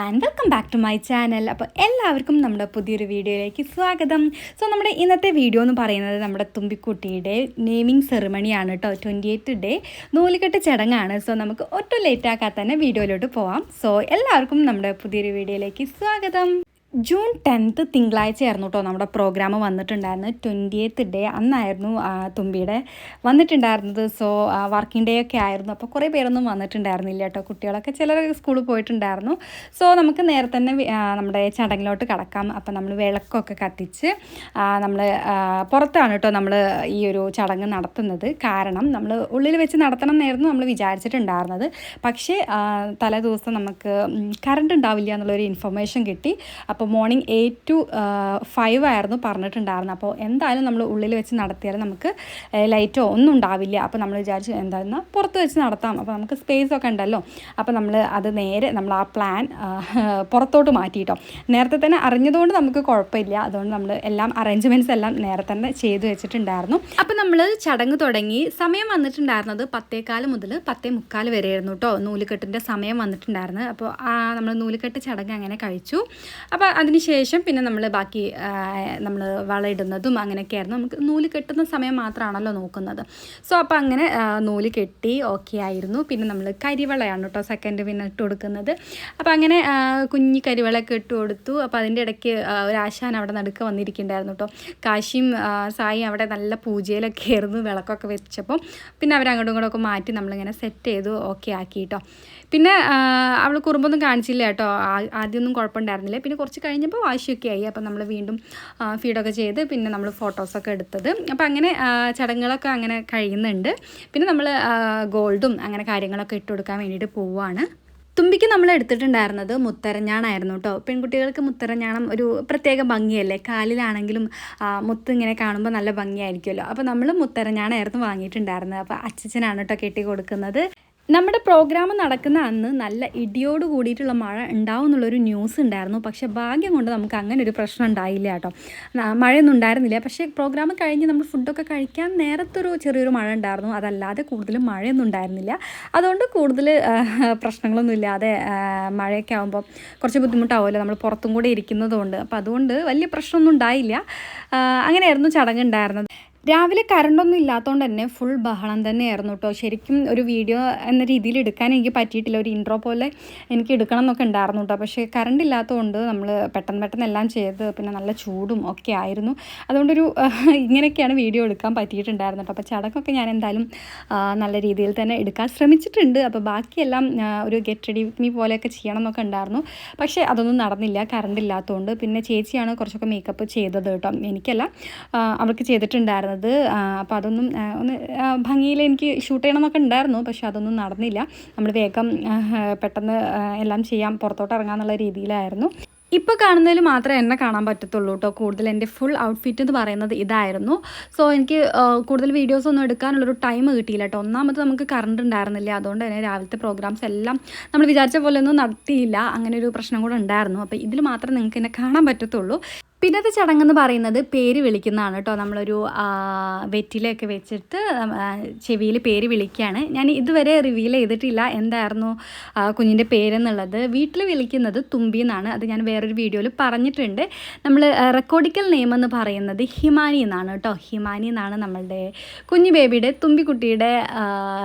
And welcome back to my channel അപ്പോൾ എല്ലാവർക്കും നമ്മുടെ പുതിയൊരു വീഡിയോയിലേക്ക് സ്വാഗതം. സോ നമ്മുടെ ഇന്നത്തെ വീഡിയോ എന്ന് പറയുന്നത് നമ്മുടെ തുമ്പിക്കുട്ടിയുടെ നെയിമിംഗ് സെറിമണിയാണ് കേട്ടോ. ട്വന്റി എയ്റ്റ് ഡേ നൂലുകെട്ട് ചടങ്ങാണ്. സോ നമുക്ക് ഒട്ടും ലേറ്റ് ആക്കാതെ തന്നെ വീഡിയോയിലോട്ട് പോവാം. സോ എല്ലാവർക്കും നമ്മുടെ പുതിയൊരു വീഡിയോയിലേക്ക് സ്വാഗതം. ജൂൺ ടെൻത്ത് തിങ്കളാഴ്ചയായിരുന്നു കേട്ടോ നമ്മുടെ പ്രോഗ്രാം വന്നിട്ടുണ്ടായിരുന്നു ട്വന്റി എയ്ത്ത് ഡേ അന്നായിരുന്നു തുമ്പിയുടെ വന്നിട്ടുണ്ടായിരുന്നത്. സോ വർക്കിംഗ് ഡേ ഒക്കെ ആയിരുന്നു. അപ്പോൾ കുറേ പേരൊന്നും വന്നിട്ടുണ്ടായിരുന്നില്ല കേട്ടോ. കുട്ടികളൊക്കെ ചിലർ സ്കൂളിൽ പോയിട്ടുണ്ടായിരുന്നു. സോ നമുക്ക് നേരെ തന്നെ നമ്മുടെ ചടങ്ങിലോട്ട് കടക്കാം. അപ്പോൾ നമ്മൾ വിളക്കൊക്കെ കത്തിച്ച് നമ്മൾ പുറത്താണ് കേട്ടോ നമ്മൾ ഈ ഒരു ചടങ്ങ് നടത്തുന്നത്. കാരണം നമ്മൾ ഉള്ളിൽ വെച്ച് നടത്തണം എന്നായിരുന്നു നമ്മൾ വിചാരിച്ചിട്ടുണ്ടായിരുന്നത്. പക്ഷേ തലേ ദിവസം നമുക്ക് കറണ്ട് ഉണ്ടാവില്ല എന്നുള്ളൊരു ഇൻഫർമേഷൻ കിട്ടി. അപ്പോൾ മോർണിംഗ് എയ്റ്റ് ടു ഫൈവ് ആയിരുന്നു പറഞ്ഞിട്ടുണ്ടായിരുന്നത്. അപ്പോൾ എന്തായാലും നമ്മൾ ഉള്ളിൽ വെച്ച് നടത്തിയാൽ നമുക്ക് ലൈറ്റോ ഒന്നും ഉണ്ടാവില്ല. അപ്പോൾ നമ്മൾ വിചാരിച്ചു എന്തായിരുന്നാൽ പുറത്ത് വെച്ച് നടത്താം. അപ്പോൾ നമുക്ക് സ്പേസ് ഒക്കെ ഉണ്ടല്ലോ. അപ്പോൾ നമ്മൾ അത് നേരെ നമ്മൾ ആ പ്ലാൻ പുറത്തോട്ട് മാറ്റിയിട്ടോ. നേരത്തെ തന്നെ അറിഞ്ഞതുകൊണ്ട് നമുക്ക് കുഴപ്പമില്ല. അതുകൊണ്ട് നമ്മൾ എല്ലാം അറേഞ്ച്മെന്റ്സ് എല്ലാം നേരെ തന്നെ ചെയ്തു വെച്ചിട്ടുണ്ടായിരുന്നു. അപ്പോൾ നമ്മൾ ചടങ്ങ് തുടങ്ങി. സമയം വന്നിട്ടുണ്ടായിരുന്നത് പത്തേക്കാൽ മുതൽ പത്തേ മുക്കാൽ വരെയായിരുന്നു കേട്ടോ. നൂലുകെട്ടിന്റെ സമയം വന്നിട്ടുണ്ടായിരുന്നു അപ്പോൾ ആ നമ്മൾ നൂലുകെട്ട് ചടങ്ങ് അങ്ങനെ കഴിച്ചു. അപ്പോൾ അതിനുശേഷം പിന്നെ നമ്മൾ ബാക്കി നമ്മൾ വളയിടുന്നതും അങ്ങനെയൊക്കെയായിരുന്നു. നമുക്ക് നൂൽ കെട്ടുന്ന സമയം മാത്രമാണല്ലോ നോക്കുന്നത്. സോ അപ്പോൾ അങ്ങനെ നൂൽ കെട്ടി ഓക്കെ ആയിരുന്നു. പിന്നെ നമ്മൾ കരിവളയാണ് കേട്ടോ സെക്കൻഡ് പിന്നെ ഇട്ട് കൊടുക്കുന്നത്. അപ്പോൾ അങ്ങനെ കുഞ്ഞി കരിവളയൊക്കെ ഇട്ട് കൊടുത്തു. അപ്പോൾ അതിന്റെ ഇടയ്ക്ക് ഒരു ആശാൻ അവിടെ നടുക്ക് വന്നിരിക്കുന്നുണ്ടായിരുന്നു കേട്ടോ കാശിയും സായി അവിടെ നല്ല പൂജയിലൊക്കെ ആയിരുന്നു വിളക്കൊക്കെ വെച്ചപ്പോൾ പിന്നെ അവരങ്ങോട്ടും അങ്ങോട്ടും ഇങ്ങോട്ടും ഒക്കെ മാറ്റി നമ്മളിങ്ങനെ സെറ്റ് ചെയ്തു ഓക്കെ ആക്കി കേട്ടോ പിന്നെ അവൾ കുറുമ്പൊന്നും കാണിച്ചില്ല കേട്ടോ ആദ്യമൊന്നും കുഴപ്പമുണ്ടായിരുന്നില്ല. പിന്നെ കുറച്ച് കഴിഞ്ഞപ്പോൾ വാശിയൊക്കെ ആയി. അപ്പോൾ നമ്മൾ വീണ്ടും ഫീഡൊക്കെ ചെയ്ത് പിന്നെ നമ്മൾ ഫോട്ടോസൊക്കെ എടുത്തത്. അപ്പോൾ അങ്ങനെ ചടങ്ങുകളൊക്കെ അങ്ങനെ കഴിയുന്നുണ്ട്. പിന്നെ നമ്മൾ ഗോൾഡും അങ്ങനെ കാര്യങ്ങളൊക്കെ ഇട്ട് കൊടുക്കാൻ വേണ്ടിയിട്ട് പോവുകയാണ് തുമ്പിക്ക് നമ്മൾ എടുത്തിട്ടുണ്ടായിരുന്നത് മുത്തരഞ്ഞാണായിരുന്നു കേട്ടോ. പെൺകുട്ടികൾക്ക് മുത്തരഞ്ഞാണം ഒരു പ്രത്യേക ഭംഗിയല്ലേ? കാലിലാണെങ്കിലും മുത്ത് ഇങ്ങനെ കാണുമ്പോൾ നല്ല ഭംഗിയായിരിക്കുമല്ലോ. അപ്പോൾ നമ്മൾ മുത്തരഞ്ഞാണായിരുന്നു വാങ്ങിയിട്ടുണ്ടായിരുന്നത്. അപ്പോൾ അച്ഛനാണ് കേട്ടോ കെട്ടി കൊടുക്കുന്നത് നമ്മുടെ പ്രോഗ്രാം നടക്കുന്ന അന്ന് നല്ല ഇടിയോട് കൂടിയിട്ടുള്ള മഴ ഉണ്ടാവും എന്നുള്ളൊരു ന്യൂസ് ഉണ്ടായിരുന്നു. പക്ഷേ ഭാഗ്യം കൊണ്ട് നമുക്ക് അങ്ങനെ ഒരു പ്രശ്നം ഉണ്ടായില്ല കേട്ടോ. മഴയൊന്നും ഉണ്ടായിരുന്നില്ല. പക്ഷേ പ്രോഗ്രാം കഴിഞ്ഞ് നമ്മൾ ഫുഡൊക്കെ കഴിക്കാൻ നേരത്തൊരു ചെറിയൊരു മഴ ഉണ്ടായിരുന്നു. അതല്ലാതെ കൂടുതലും മഴയൊന്നും ഉണ്ടായിരുന്നില്ല. അതുകൊണ്ട് കൂടുതൽ പ്രശ്നങ്ങളൊന്നും ഇല്ലാതെ മഴയൊക്കെ ആകുമ്പോൾ കുറച്ച് ബുദ്ധിമുട്ടാവുമല്ലോ നമ്മൾ പുറത്തും കൂടെ ഇരിക്കുന്നതുകൊണ്ട്. അപ്പോൾ അതുകൊണ്ട് വലിയ പ്രശ്നമൊന്നും ഉണ്ടായില്ല. അങ്ങനെയായിരുന്നു ചടങ്ങ് ഉണ്ടായിരുന്നത്. രാവിലെ കറണ്ടൊന്നും ഇല്ലാത്തതുകൊണ്ട് തന്നെ ഫുൾ ബഹളം തന്നെയായിരുന്നു കേട്ടോ ശരിക്കും ഒരു വീഡിയോ എന്ന രീതിയിൽ എടുക്കാൻ എനിക്ക് പറ്റിയിട്ടില്ല. ഒരു ഇൻട്രോ പോലെ എനിക്ക് എടുക്കണം എന്നൊക്കെ ഉണ്ടായിരുന്നു കേട്ടോ പക്ഷേ കറണ്ട് ഇല്ലാത്തതുകൊണ്ട് നമ്മൾ പെട്ടെന്ന് പെട്ടെന്ന് എല്ലാം ചെയ്ത് പിന്നെ നല്ല ചൂടും ഒക്കെ ആയിരുന്നു. അതുകൊണ്ടൊരു ഇങ്ങനെയൊക്കെയാണ് വീഡിയോ എടുക്കാൻ പറ്റിയിട്ടുണ്ടായിരുന്നു കേട്ടോ അപ്പോൾ ചടങ്ങൊക്കെ ഞാൻ എന്തായാലും നല്ല രീതിയിൽ തന്നെ എടുക്കാൻ ശ്രമിച്ചിട്ടുണ്ട്. അപ്പോൾ ബാക്കിയെല്ലാം ഒരു ഗെറ്റ് റെഡി വിത്ത് മീ പോലെയൊക്കെ ചെയ്യണം എന്നൊക്കെ ഉണ്ടായിരുന്നു. പക്ഷേ അതൊന്നും നടന്നില്ല. കറണ്ട് ഇല്ലാത്തതുകൊണ്ട് പിന്നെ ചേച്ചിയാണ് കുറച്ചൊക്കെ മേക്കപ്പ് ചെയ്തത് കേട്ടോ എനിക്കല്ല അവർക്ക് അവൾക്ക് ചെയ്തിട്ടുണ്ടായിരുന്നത് അപ്പോൾ അതൊന്നും ഒന്ന് ഭംഗിയിൽ എനിക്ക് ഷൂട്ട് ചെയ്യണം എന്നൊക്കെ ഉണ്ടായിരുന്നു. പക്ഷേ അതൊന്നും നടന്നില്ല. നമ്മൾ വേഗം പെട്ടെന്ന് എല്ലാം ചെയ്യാം പുറത്തോട്ട് ഇറങ്ങാന്നുള്ള രീതിയിലായിരുന്നു. ഇപ്പോൾ കാണുന്നതിൽ മാത്രമേ എന്നെ കാണാൻ പറ്റത്തുള്ളൂ കേട്ടോ. കൂടുതൽ എന്റെ ഫുൾ ഔട്ട്ഫിറ്റ് എന്ന് പറയുന്നത് ഇതായിരുന്നു. സോ എനിക്ക് കൂടുതൽ വീഡിയോസ് ഒന്നും എടുക്കാനുള്ളൊരു ടൈം കിട്ടിയില്ല കേട്ടോ. ഒന്നാമത് നമുക്ക് കറണ്ട് ഉണ്ടായിരുന്നില്ല. അതുകൊണ്ട് തന്നെ രാവിലത്തെ പ്രോഗ്രാംസ് എല്ലാം നമ്മൾ വിചാരിച്ച പോലെ ഒന്നും നടത്തിയില്ല. അങ്ങനെ ഒരു പ്രശ്നം കൂടെ ഉണ്ടായിരുന്നു. അപ്പോൾ ഇതിൽ മാത്രമേ നിങ്ങൾക്ക് എന്നെ കാണാൻ പറ്റത്തുള്ളൂ. പിന്നത്തെ ചടങ്ങെന്ന് പറയുന്നത് പേര് വിളിക്കുന്നതാണ് കേട്ടോ. നമ്മളൊരു വെറ്റിലൊക്കെ വെച്ചിട്ട് ചെവിയിൽ പേര് വിളിക്കുകയാണ്. ഞാൻ ഇതുവരെ റിവീൽ ചെയ്തിട്ടില്ല എന്തായിരുന്നു കുഞ്ഞിന്റെ പേരെന്നുള്ളത്. വീട്ടിൽ വിളിക്കുന്നത് തുമ്പി എന്നാണ്. അത് ഞാൻ വേറൊരു വീഡിയോയിൽ പറഞ്ഞിട്ടുണ്ട്. നമ്മൾ റെക്കോർഡിക്കൽ നെയിം എന്ന് പറയുന്നത് ഹിമാനി എന്നാണ് കേട്ടോ. ഹിമാനി എന്നാണ് നമ്മളുടെ കുഞ്ഞു ബേബിയുടെ തുമ്പിക്കുട്ടിയുടെ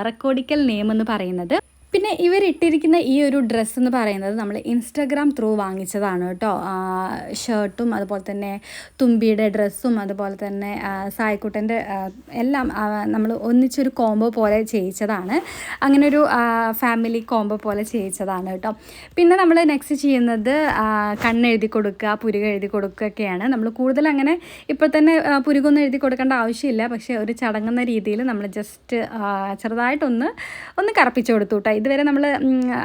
റെക്കോർഡിക്കൽ നെയിം എന്ന് പറയുന്നത്. പിന്നെ ഇവരിട്ടിരിക്കുന്ന ഈ ഒരു ഡ്രസ്സ് എന്ന് പറയുന്നത് നമ്മൾ ഇൻസ്റ്റാഗ്രാം ത്രൂ വാങ്ങിച്ചതാണ് കേട്ടോ. ഷർട്ടും അതുപോലെ തന്നെ തുമ്പിയുടെ ഡ്രസ്സും അതുപോലെ തന്നെ സായിക്കുട്ടന്റെ എല്ലാം നമ്മൾ ഒന്നിച്ചൊരു കോംബോ പോലെ ചെയ്യിച്ചതാണ്. അങ്ങനെ ഒരു ഫാമിലി കോംബോ പോലെ ചെയ്യിച്ചതാണ് കേട്ടോ. പിന്നെ നമ്മൾ നെക്സ്റ്റ് ചെയ്യുന്നത് കണ്ണെഴുതി കൊടുക്കുക പുരുക എഴുതി കൊടുക്കുകയൊക്കെയാണ്. നമ്മൾ കൂടുതൽ അങ്ങനെ ഇപ്പോൾ തന്നെ പുരുകൊന്നും എഴുതി കൊടുക്കേണ്ട ആവശ്യമില്ല. പക്ഷേ ഒരു ചടങ്ങുന്ന രീതിയിൽ നമ്മൾ ജസ്റ്റ് ചെറുതായിട്ടൊന്ന് ഒന്ന് കറപ്പിച്ച് കൊടുത്തു കേട്ടോ. ഇതുവരെ നമ്മൾ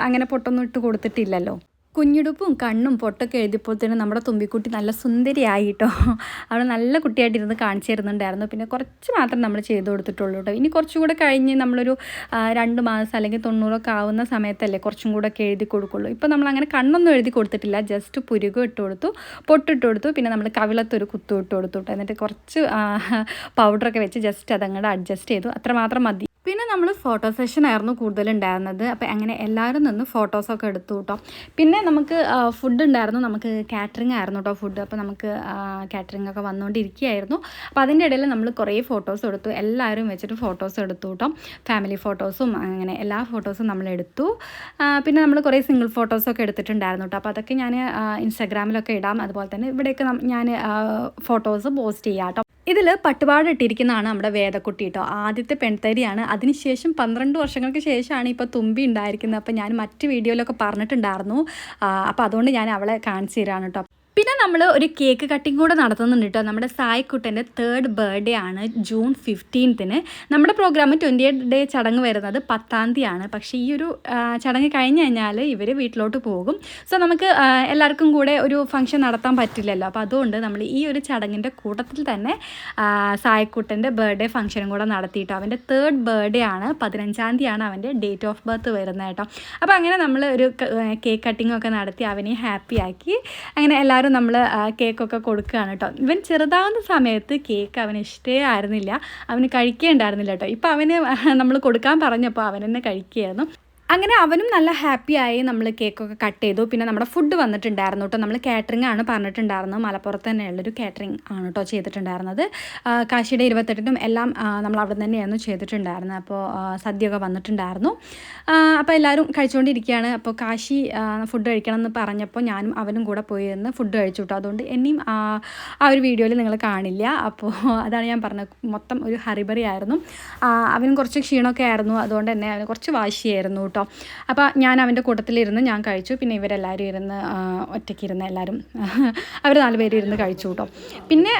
അങ്ങനെ പൊട്ടൊന്നും ഇട്ട് കൊടുത്തിട്ടില്ലല്ലോ. കുഞ്ഞുടുപ്പും കണ്ണും പൊട്ടൊക്കെ എഴുതിയപ്പോൾ തന്നെ നമ്മുടെ തുമ്പിക്കുട്ടി നല്ല സുന്ദരിയായി കേട്ടോ അവൾ നല്ല കുട്ടിയായിട്ടിരുന്ന് കാണിച്ചു തരുന്നുണ്ടായിരുന്നു. പിന്നെ കുറച്ച് മാത്രം നമ്മൾ ചെയ്ത് കൊടുത്തിട്ടുള്ളൂ കേട്ടോ. ഇനി കുറച്ചും കൂടെ കഴിഞ്ഞ് നമ്മളൊരു രണ്ട് മാസം അല്ലെങ്കിൽ തൊണ്ണൂറൊക്കെ ആവുന്ന സമയത്തല്ലേ കുറച്ചും കൂടെ ഒക്കെ എഴുതി കൊടുക്കുള്ളൂ. ഇപ്പോൾ നമ്മൾ അങ്ങനെ കണ്ണൊന്നും എഴുതി കൊടുത്തിട്ടില്ല. ജസ്റ്റ് പുരുകം ഇട്ട് കൊടുത്തു പൊട്ടിട്ട് കൊടുത്തു പിന്നെ നമ്മൾ കവിളത്തൊരു കുത്തു ഇട്ട് കൊടുത്തു കേട്ടോ. എന്നിട്ട് കുറച്ച് പൗഡറൊക്കെ വെച്ച് ജസ്റ്റ് അതങ്ങോട്ട് അഡ്ജസ്റ്റ് ചെയ്തു. അത്രമാത്രം മതി. പിന്നെ നമ്മൾ ഫോട്ടോ സെഷൻ ആയിരുന്നു കൂടുതലുണ്ടായിരുന്നത്. അപ്പോൾ അങ്ങനെ എല്ലാവരും നിന്ന് ഫോട്ടോസൊക്കെ എടുത്തു കേട്ടോ പിന്നെ നമുക്ക് ഫുഡ് ഉണ്ടായിരുന്നു. നമുക്ക് കാറ്ററിംഗ് ആയിരുന്നു കേട്ടോ ഫുഡ് അപ്പോൾ നമുക്ക് കാറ്ററിംഗ് ഒക്കെ വന്നുകൊണ്ടിരിക്കുകയായിരുന്നു അപ്പോൾ അതിന്റെ ഇടയിൽ നമ്മൾ കുറേ ഫോട്ടോസ് എടുത്തു. എല്ലാവരും വെച്ചിട്ട് ഫോട്ടോസ് എടുത്തു കേട്ടോ ഫാമിലി ഫോട്ടോസും അങ്ങനെ എല്ലാ ഫോട്ടോസും നമ്മൾ എടുത്തു. പിന്നെ നമ്മൾ കുറേ സിംഗിൾ ഫോട്ടോസൊക്കെ എടുത്തിട്ടുണ്ടായിരുന്നു കേട്ടോ അപ്പോൾ അതൊക്കെ ഞാൻ ഇൻസ്റ്റാഗ്രാമിലൊക്കെ ഇടാം. അതുപോലെ തന്നെ ഇവിടെയൊക്കെ ഞാൻ ഫോട്ടോസ് പോസ്റ്റ് ചെയ്യാം കേട്ടോ ഇതിൽ പട്ടുപാട് ഇട്ടിരിക്കുന്നതാണ് നമ്മുടെ വേദക്കുട്ടി കേട്ടോ ആദ്യത്തെ പെൺതരിയാണ്. അതിനുശേഷം പന്ത്രണ്ട് വർഷങ്ങൾക്ക് ശേഷമാണ് ഇപ്പോൾ തുമ്പി ഉണ്ടായിരിക്കുന്നത്. അപ്പോൾ ഞാൻ മറ്റ് വീഡിയോയിലൊക്കെ പറഞ്ഞിട്ടുണ്ടായിരുന്നു. അപ്പോൾ അതുകൊണ്ട് ഞാൻ അവളെ കാണിച്ചു തരാണ് കേട്ടോ പിന്നെ നമ്മൾ ഒരു കേക്ക് കട്ടിംഗ് കൂടെ നടത്തുന്നുണ്ട് കേട്ടോ നമ്മുടെ സായിക്കുട്ടന്റെ തേർഡ് ബർത്ത്ഡേ ആണ് ജൂൺ ഫിഫ്റ്റീൻത്തിന് നമ്മുടെ പ്രോഗ്രാം ട്വന്റി എയ്റ്റ് ഡേ ചടങ്ങ് വരുന്നത് പത്താം തീയതിയാണ്. പക്ഷേ ഈ ഒരു ചടങ്ങ് കഴിഞ്ഞ് കഴിഞ്ഞാൽ ഇവർ വീട്ടിലോട്ട് പോകും. സോ നമുക്ക് എല്ലാവർക്കും കൂടെ ഒരു ഫംഗ്ഷൻ നടത്താൻ പറ്റില്ലല്ലോ. അപ്പോൾ അതുകൊണ്ട് നമ്മൾ ഈ ഒരു ചടങ്ങിന്റെ കൂട്ടത്തിൽ തന്നെ സായ്ക്കുട്ടന്റെ ബർത്ത്ഡേ ഫംഗ്ഷനും കൂടെ നടത്തിയിട്ടോ അവന്റെ തേർഡ് ബർത്ത്ഡേ ആണ് പതിനഞ്ചാം തീയതിയാണ് അവന്റെ ഡേറ്റ് ഓഫ് ബർത്ത് വരുന്നത് കേട്ടോ അപ്പോൾ അങ്ങനെ നമ്മൾ ഒരു കേക്ക് കട്ടിങ്ങൊക്കെ നടത്തി അവനെ ഹാപ്പിയാക്കി അങ്ങനെ എല്ലാവരും നമ്മൾ കേക്കൊക്കെ കൊടുക്കുകയാണ് കേട്ടോ. ഇവൻ ചെറുതാവുന്ന സമയത്ത് കേക്ക് അവന് ഇഷ്ടേ ആയിരുന്നില്ല. അവന് കഴിക്കേണ്ടായിരുന്നില്ല കേട്ടോ. ഇപ്പം അവന് നമ്മൾ കൊടുക്കാൻ പറഞ്ഞപ്പോൾ അവൻ തന്നെ കഴിക്കുകയായിരുന്നു. അങ്ങനെ അവനും നല്ല ഹാപ്പി ആയി നമ്മൾ കേക്കൊക്കെ കട്ട് ചെയ്തു. പിന്നെ നമ്മുടെ ഫുഡ് വന്നിട്ടുണ്ടായിരുന്നു കേട്ടോ നമ്മൾ കാറ്ററിംഗ് ആണ് പറഞ്ഞിട്ടുണ്ടായിരുന്നത്. മലപ്പുറത്ത് തന്നെയുള്ളൊരു കാറ്ററിംഗ് ആണ് കേട്ടോ ചെയ്തിട്ടുണ്ടായിരുന്നത്. കാശിയുടെ ഇരുപത്തെട്ടിനും എല്ലാം നമ്മൾ അവിടെ തന്നെയായിരുന്നു ചെയ്തിട്ടുണ്ടായിരുന്നത്. അപ്പോൾ സദ്യയൊക്കെ വന്നിട്ടുണ്ടായിരുന്നു. അപ്പോൾ എല്ലാവരും കഴിച്ചുകൊണ്ടിരിക്കുകയാണ് അപ്പോൾ കാശി ഫുഡ് കഴിക്കണം എന്ന് പറഞ്ഞപ്പോൾ ഞാനും അവനും കൂടെ പോയി ഇരുന്ന് ഫുഡ് കഴിച്ചു കേട്ടോ അതുകൊണ്ട് എന്നെയും ആ ഒരു വീഡിയോയിൽ നിങ്ങൾ കാണില്ല. അപ്പോൾ അതാണ് ഞാൻ പറഞ്ഞത്. മൊത്തം ഒരു ഹറിബറി ആയിരുന്നു. അവനും കുറച്ച് ക്ഷീണമൊക്കെ ആയിരുന്നു. അതുകൊണ്ട് തന്നെ അവന് കുറച്ച് വാശിയായിരുന്നു കേട്ടോ അപ്പോൾ ഞാൻ അവന്റെ കൂട്ടത്തിലിരുന്ന് ഞാൻ കഴിച്ചു. പിന്നെ ഇവരെല്ലാവരും ഇരുന്ന് ആ, ഒറ്റയ്ക്ക് ഇരുന്ന് എല്ലാവരും അവർ നാലുപേരും ഇരുന്ന് കഴിച്ചു കേട്ടോ. പിന്നെ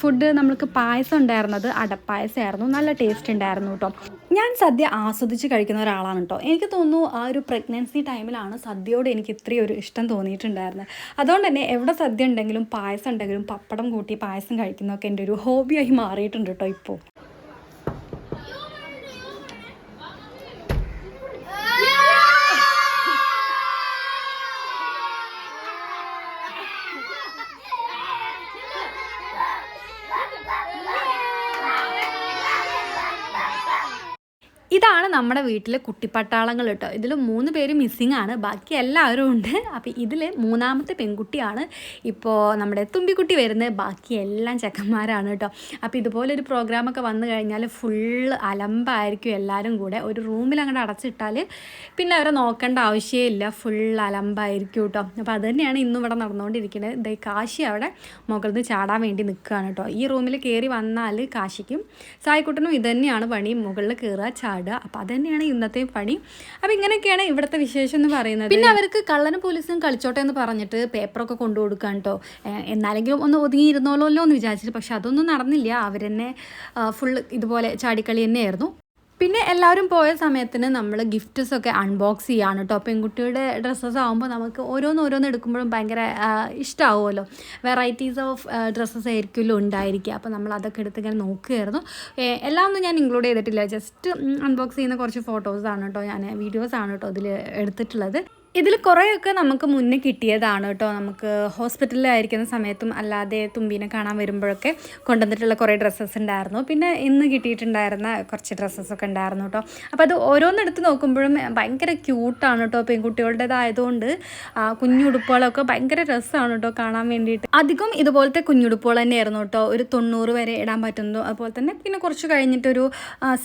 ഫുഡ് നമ്മൾക്ക് പായസം ഉണ്ടായിരുന്നത് അടപ്പായസമായിരുന്നു. നല്ല ടേസ്റ്റ് ഉണ്ടായിരുന്നു കേട്ടോ. ഞാൻ സദ്യ ആസ്വദിച്ച് കഴിക്കുന്ന ഒരാളാണ് കേട്ടോ. എനിക്ക് തോന്നുന്നു ആ ഒരു പ്രഗ്നൻസി ടൈമിലാണ് സദ്യയോട് എനിക്ക് ഇത്രയും ഒരു ഇഷ്ടം തോന്നിയിട്ടുണ്ടായിരുന്നത്. അതുകൊണ്ട് തന്നെ എവിടെ സദ്യ ഉണ്ടെങ്കിലും പായസം ഉണ്ടെങ്കിലും പപ്പടം കൂട്ടി പായസം കഴിക്കുന്നതൊക്കെ എന്റെ ഒരു ഹോബിയായി മാറിയിട്ടുണ്ട് കേട്ടോ ഇപ്പോൾ ഇതാണ് നമ്മുടെ വീട്ടിലെ കുട്ടിപ്പട്ടാളങ്ങൾ കേട്ടോ. ഇതിൽ മൂന്ന് പേര് മിസ്സിങ് ആണ്. ബാക്കി എല്ലാവരും ഉണ്ട്. അപ്പോൾ ഇതിൽ മൂന്നാമത്തെ പെൺകുട്ടിയാണ് ഇപ്പോൾ നമ്മുടെ തുമ്പിക്കുട്ടി വരുന്നത്. ബാക്കി എല്ലാം ചെക്കന്മാരാണ് കേട്ടോ. അപ്പോൾ ഇതുപോലൊരു പ്രോഗ്രാമൊക്കെ വന്നു കഴിഞ്ഞാൽ ഫുള്ള് അലമ്പായിരിക്കും എല്ലാവരും കൂടെ. ഒരു റൂമിൽ അങ്ങോട്ട് അടച്ചിട്ടാൽ പിന്നെ അവരെ നോക്കേണ്ട ആവശ്യമില്ല ഫുൾ അലമ്പായിരിക്കും കേട്ടോ. അപ്പോൾ അത് തന്നെയാണ് ഇന്നും ഇവിടെ നടന്നുകൊണ്ടിരിക്കുന്നത്. ദേ കാശി അവിടെ മുകളിൽ നിന്ന് ചാടാൻ വേണ്ടി നിൽക്കുകയാണ് കേട്ടോ. ഈ റൂമിൽ കയറി വന്നാൽ കാശിക്കും സായിക്കുട്ടനും ഇതുതന്നെയാണ് പണി. മുകളിൽ കയറുക ചാടുക. അപ്പോൾ അത് തന്നെയാണ് ഇന്നത്തെ പണി. അപ്പോൾ ഇങ്ങനെയൊക്കെയാണ് ഇവിടുത്തെ വിശേഷം എന്ന് പറയുന്നത്. പിന്നെ അവർക്ക് കള്ളനും പോലീസും കളിച്ചോട്ടെ എന്ന് പറഞ്ഞിട്ട് പേപ്പറൊക്കെ കൊണ്ടു കൊടുക്കാൻ കേട്ടോ എന്നാലെങ്കിലും ഒന്ന് ഒതുങ്ങിയിരുന്നോളോ എന്ന് വിചാരിച്ചിട്ട്. പക്ഷെ അതൊന്നും നടന്നില്ല. അവരെന്നെ ഫുൾ ഇതുപോലെ ചാടിക്കളി തന്നെയായിരുന്നു. പിന്നെ എല്ലാവരും പോയ സമയത്തിന് നമ്മൾ ഗിഫ്റ്റ്സ് ഒക്കെ അൺബോക്സ് ചെയ്യാണ് കേട്ടോ പെൺകുട്ടിയുടെ ഡ്രസ്സസ് ആകുമ്പോൾ നമുക്ക് ഓരോന്ന് ഓരോന്ന് എടുക്കുമ്പോഴും ഭയങ്കര ഇഷ്ടമാവുമല്ലോ വെറൈറ്റീസ് ഓഫ് ഡ്രസ്സസ് ആയിരിക്കുമല്ലോ ഉണ്ടായിരിക്കുക. അപ്പോൾ നമ്മൾ അതൊക്കെ എടുത്ത് ഇങ്ങനെ നോക്കുകയായിരുന്നു. എല്ലാം ഒന്നും ഞാൻ ഇൻക്ലൂഡ് ചെയ്തിട്ടില്ല. ജസ്റ്റ് അൺബോക്സ് ചെയ്യുന്ന കുറച്ച് ഫോട്ടോസാണ് കേട്ടോ ഞാൻ വീഡിയോസാണ് കേട്ടോ ഇതിൽ എടുത്തിട്ടുള്ളത്. ഇതിൽ കുറേയൊക്കെ നമുക്ക് മുന്നേ കിട്ടിയതാണ് കേട്ടോ. നമുക്ക് ഹോസ്പിറ്റലിലായിരിക്കുന്ന സമയത്തും അല്ലാതെ തുമ്പീനെ കാണാൻ വരുമ്പോഴൊക്കെ കൊണ്ടുവന്നിട്ടുള്ള കുറേ ഡ്രസ്സസ് ഉണ്ടായിരുന്നു. പിന്നെ ഇന്ന് കിട്ടിയിട്ടുണ്ടായിരുന്ന കുറച്ച് ഡ്രസ്സസൊക്കെ ഉണ്ടായിരുന്നു കേട്ടോ. അപ്പോൾ അത് ഓരോന്നെടുത്ത് നോക്കുമ്പോഴും ഭയങ്കര ക്യൂട്ടാണ് കേട്ടോ പെൺകുട്ടികളുടേതായതുകൊണ്ട്. കുഞ്ഞുടുപ്പുകളൊക്കെ ഭയങ്കര രസമാണ് കേട്ടോ കാണാൻ വേണ്ടിയിട്ട്. അധികം ഇതുപോലത്തെ കുഞ്ഞുടുപ്പുകൾ തന്നെയായിരുന്നു കേട്ടോ. ഒരു തൊണ്ണൂറ് വരെ ഇടാൻ പറ്റുന്നു അതുപോലെ തന്നെ പിന്നെ കുറച്ച് കഴിഞ്ഞിട്ടൊരു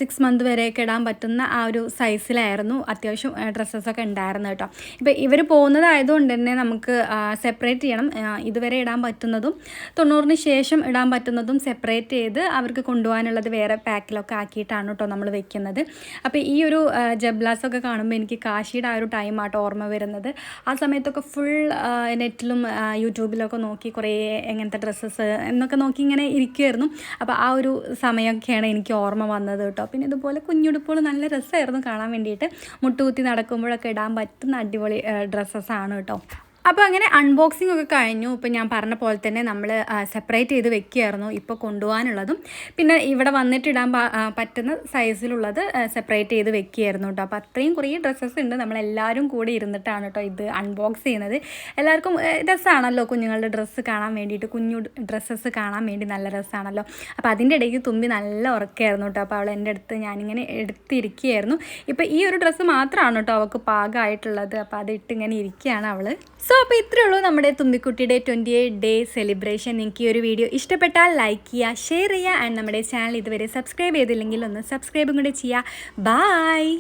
സിക്സ് മന്ത് വരെയൊക്കെ ഇടാൻ പറ്റുന്ന ആ ഒരു സൈസിലായിരുന്നു അത്യാവശ്യം ഡ്രസ്സസ് ഒക്കെ ഉണ്ടായിരുന്നു കേട്ടോ. ഇപ്പോൾ ഇവർ പോകുന്നതായതുകൊണ്ട് തന്നെ നമുക്ക് സെപ്പറേറ്റ് ചെയ്യണം. ഇതുവരെ ഇടാൻ പറ്റുന്നതും തൊണ്ണൂറിന് ശേഷം ഇടാൻ പറ്റുന്നതും സെപ്പറേറ്റ് ചെയ്ത് അവർക്ക് കൊണ്ടുപോകാനുള്ളത് വേറെ പാക്കിലൊക്കെ ആക്കിയിട്ടാണ് കേട്ടോ നമ്മൾ വെക്കുന്നത്. അപ്പോൾ ഈ ഒരു ജബ്ലാസൊക്കെ കാണുമ്പോൾ എനിക്ക് കാശിയുടെ ആ ഒരു ടൈം ആട്ടോ ഓർമ്മ വരുന്നത്. ആ സമയത്തൊക്കെ ഫുൾ നെറ്റിലും യൂട്യൂബിലൊക്കെ നോക്കി കുറേ എങ്ങനത്തെ ഡ്രസ്സസ് എന്നൊക്കെ നോക്കി ഇങ്ങനെ ഇരിക്കുമായിരുന്നു അപ്പോൾ ആ ഒരു സമയമൊക്കെയാണ് എനിക്ക് ഓർമ്മ വന്നത് കേട്ടോ പിന്നെ ഇതുപോലെ കുഞ്ഞുടുപ്പുകൾ നല്ല രസമായിരുന്നു കാണാൻ വേണ്ടിയിട്ട്. മുട്ടുകുത്തി നടക്കുമ്പോഴൊക്കെ ഇടാൻ പറ്റുന്ന അടിപൊളി ഡ്രസ്സസ് ആണ് കേട്ടോ അപ്പോൾ അങ്ങനെ അൺബോക്സിംഗ് ഒക്കെ കഴിഞ്ഞു. ഇപ്പോൾ ഞാൻ പറഞ്ഞ പോലെ തന്നെ നമ്മൾ സെപ്പറേറ്റ് ചെയ്ത് വെക്കുകയായിരുന്നു ഇപ്പോൾ കൊണ്ടുപോകാനുള്ളതും. പിന്നെ ഇവിടെ വന്നിട്ട് ഇടാൻ പറ്റുന്ന സൈസിലുള്ളത് സെപ്പറേറ്റ് ചെയ്ത് വെക്കുകയായിരുന്നു കേട്ടോ അപ്പോൾ അത്രയും കുറേ ഡ്രസ്സസ് ഉണ്ട്. നമ്മളെല്ലാവരും കൂടി ഇരുന്നിട്ടാണ് കേട്ടോ ഇത് അൺബോക്സ് ചെയ്യുന്നത്. എല്ലാവർക്കും രസമാണല്ലോ കുഞ്ഞുങ്ങളുടെ ഡ്രസ്സ് കാണാൻ വേണ്ടിയിട്ട്. കുഞ്ഞു ഡ്രസ്സസ് കാണാൻ വേണ്ടി നല്ല രസമാണല്ലോ അപ്പോൾ അതിന്റെ ഇടയ്ക്ക് തുമ്പി നല്ല ഉറക്കമായിരുന്നു കേട്ടോ അപ്പോൾ അവൾ എന്റെ അടുത്ത് ഞാനിങ്ങനെ എടുത്തിരിക്കുകയായിരുന്നു. ഇപ്പോൾ ഈ ഒരു ഡ്രസ്സ് മാത്രമാണ് കേട്ടോ അവൾക്ക് പാകമായിട്ടുള്ളത്. അപ്പോൾ അത് ഇട്ട് ഇങ്ങനെ ഇരിക്കുകയാണ് അവൾ സോ അപ്പോൾ ഇത്രയേ ഉള്ളൂ നമ്മുടെ തുമ്പിക്കുട്ടിയുടെ ട്വന്റി എയ്റ്റ് ഡേ സെലിബ്രേഷൻ നിങ്ങൾക്ക് ഈ ഒരു വീഡിയോ ഇഷ്ടപ്പെട്ടാൽ ലൈക്ക് ചെയ്യുക ഷെയർ ചെയ്യുക ആൻഡ് നമ്മുടെ ചാനൽ ഇതുവരെ സബ്സ്ക്രൈബ് ചെയ്തില്ലെങ്കിൽ ഒന്ന് സബ്സ്ക്രൈബും കൂടെ ചെയ്യുക. ബായ്